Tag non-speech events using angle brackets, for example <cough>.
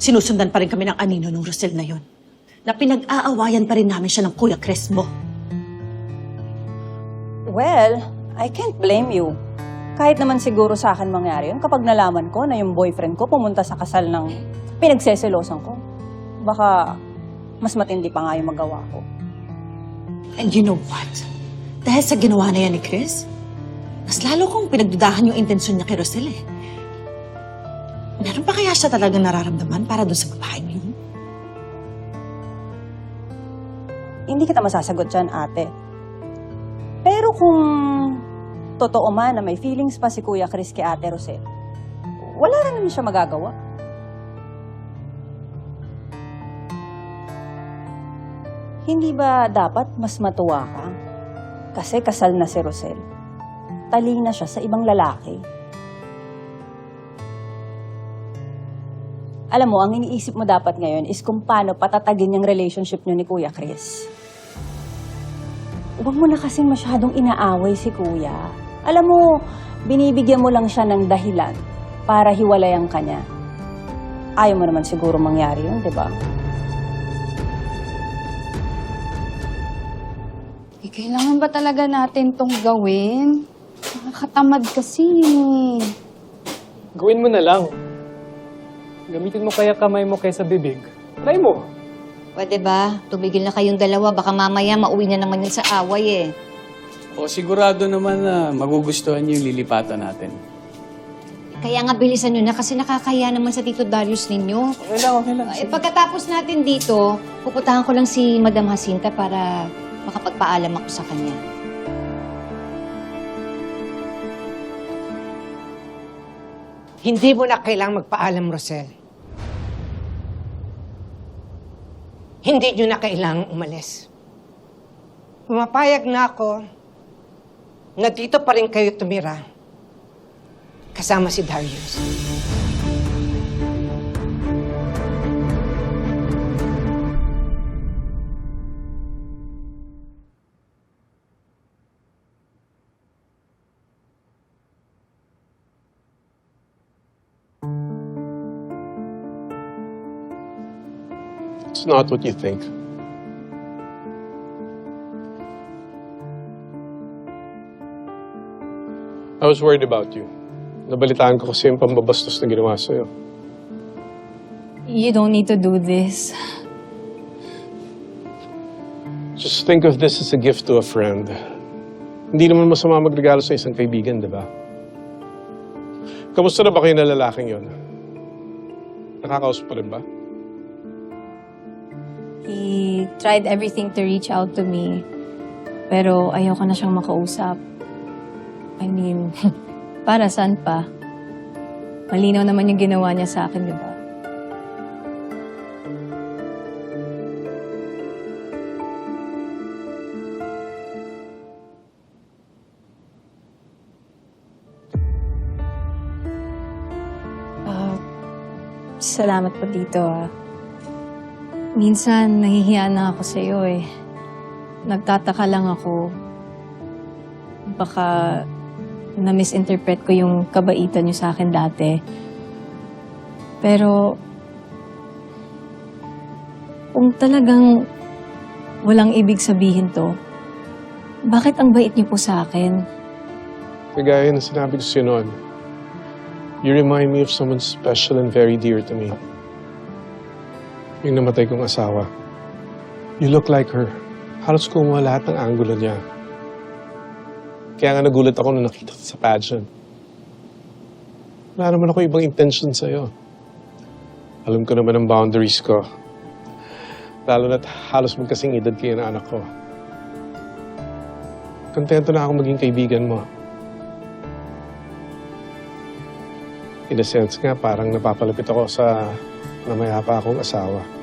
sinusundan pa rin kami ng anino ng Rosel na yon. Na pinag-aawayan pa rin namin siya ng Kuya Chris mo. Well, I can't blame you. Kahit naman siguro sa akin mangyari yun kapag nalaman ko na yung boyfriend ko pumunta sa kasal ng pinagseselosan ko. Baka mas matindi pa nga yung magawa ko. And you know what? Dahil sa ginawa na yan ni Chris, mas lalo kong pinagdudahan yung intensyon niya kay Rosel eh. Meron pa kaya siya talaga nararamdaman para doon sa babaeng yun? Hindi kita masasagot dyan, ate. Pero kung totoo man na may feelings pa si Kuya Chris kay Ate Rosel, wala na naman siya magagawa. Hindi ba dapat mas matuwa ka? Kasi kasal na si Rosel. Talina siya sa ibang lalaki. Alam mo, ang iniisip mo dapat ngayon is kung paano patatagin yung relationship niyo ni Kuya Chris. Huwag mo na kasing masyadong inaaway si Kuya. Alam mo, binibigyan mo lang siya ng dahilan para hiwalayan ka niya. Ayaw mo naman siguro mangyari yun, di ba? Eh, kailangan ba talaga natin tong gawin? Nakakatamad kasi. Gawin mo na lang. Gamitin mo kaya kamay mo kaysa bibig. Try mo. Pwede ba? Tumigil na kayong dalawa. Baka mamaya mauwi na naman yun sa away eh. O sigurado naman na magugustuhan niyo yung lilipatan natin. Kaya nga bilisan nyo na kasi nakakaya naman sa Tito Darius ninyo. Okay lang, okay lang. Eh, pagkatapos natin dito, pupuntahan ko lang si Madam Jacinta para makapagpaalam ako sa kanya. Hindi mo na kailangang magpaalam, Rosel. Hindi nyo na kailangang umalis. Pumapayag na ako na dito pa rin kayo tumira kasama si Darius. It's not what you think. I was worried about you. Nabalitaan ko kasi yung pambabastos na ginawa sa'yo. You don't need to do this. Just think of this as a gift to a friend. Hindi naman masama magregalo sa isang kaibigan, di ba? Kamusta na ba kayo na lalaking yon? Nakakausap pa rin ba? He tried everything to reach out to me. Pero ayoko na siyang makausap. I mean, <laughs> para saan pa? Malinaw naman yung ginawa niya sa akin, di ba? Ah, salamat po dito, ah. Minsan, nahihiya na ako sa iyo eh. Nagtataka lang ako. Baka na-misinterpret ko yung kabaitan niyo sa akin dati. Pero, kung talagang walang ibig sabihin to, bakit ang bait niyo po sa akin? Kagaya na sinabi ko sa'yo noon, you remind me of someone special and very dear to me. Yung namatay kong asawa. You look like her. Halos kumuha lahat ng angulo niya. Kaya nga nagulat ako nung nakita sa pageant. Wala naman ako ibang intention sa'yo. Alam ko naman ang boundaries ko. Lalo na't halos magkasing edad kayo ng anak ko. Kontento na ako maging kaibigan mo. In a sense nga, parang napapalapit ako sa namayapa akong asawa.